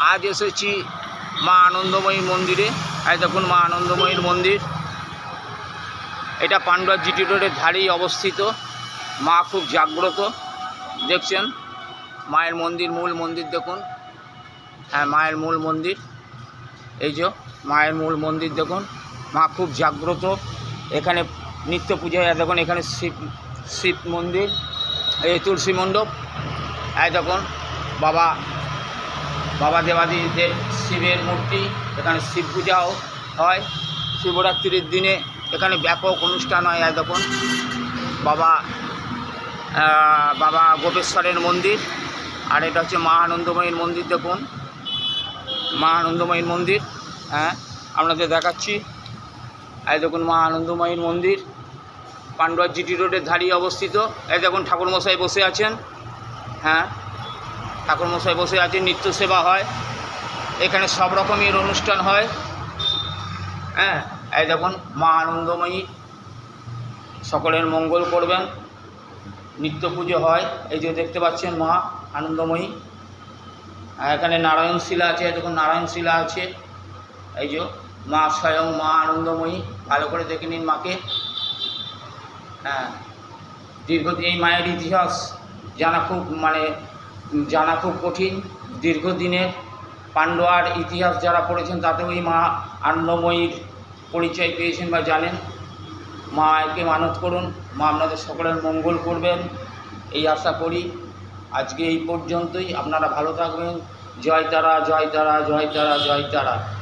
আজ এসেছি মা আনন্দময়ী মন্দিরে। এই দেখুন মা আনন্দময়ীর মন্দির। এটা পান্ডুয়া জিটি রোডের ধারেই অবস্থিত। মা খুব জাগ্রত। দেখছেন? মায়ের মন্দির, মূল মন্দির দেখুন। হ্যাঁ মায়ের মূল মন্দির। এই যে মায়ের মূল মন্দির দেখুন। মা খুব জাগ্রত। এখানে নিত্য পুজো হয় দেখুন এখানে শিব শিব মন্দির। এই তুলসী মণ্ডপ। এই দেখুন, বাবা বাবা দেবাদিদেব শিবের মূর্তি, এখানে শিব পূজাও হয়। শিবরাত্রির দিনে এখানে ব্যাপক অনুষ্ঠান হয় দেখুন, বাবা বাবা গোপেশ্বরের মন্দির, আর এটা হচ্ছে মা আনন্দময়ীর মন্দির, দেখুন। মা আনন্দময়ীর মন্দির হ্যাঁ আপনাদের দেখাচ্ছি। এই দেখুন মা আনন্দময়ীর মন্দির পান্ডুয়া জিটি রোডের ধারেই অবস্থিত। এই দেখুন ঠাকুরমশাই বসে আছেন হ্যাঁ। ঠাকুরমশাই বসে আছে নিত্য সেবা হয়। এখানে সব রকমের অনুষ্ঠান হয়। হ্যাঁ এই দেখুন, মা আনন্দময়ী, সকলের মঙ্গল করবেন। নিত্য পুজো হয়, এই যে দেখতে পাচ্ছেন মা আনন্দময়ী। এখানে নারায়ণ শিলা আছে দেখুন, নারায়ণ শিলা আছে। এই যে মা স্বয়ং মা আনন্দময়ী, ভালো করে দেখে নিন মাকে। হ্যাঁ দীর্ঘদিন এই মায়ের ইতিহাস জানা খুব মানে জানা খুব কঠিন। দীর্ঘদিনের পাণ্ডোয়ার ইতিহাস যারা পড়েছেন তাতেও এই মা আনন্দময়ীর পরিচয় পেয়েছেন বা জানেন। মা একে মানত করুন। মা আপনাদের সকলের মঙ্গল করবেন। এই আশা করি আজকে এই পর্যন্তই। আপনারা ভালো থাকবেন। জয় তারা জয় তারা জয় তারা জয় তারা।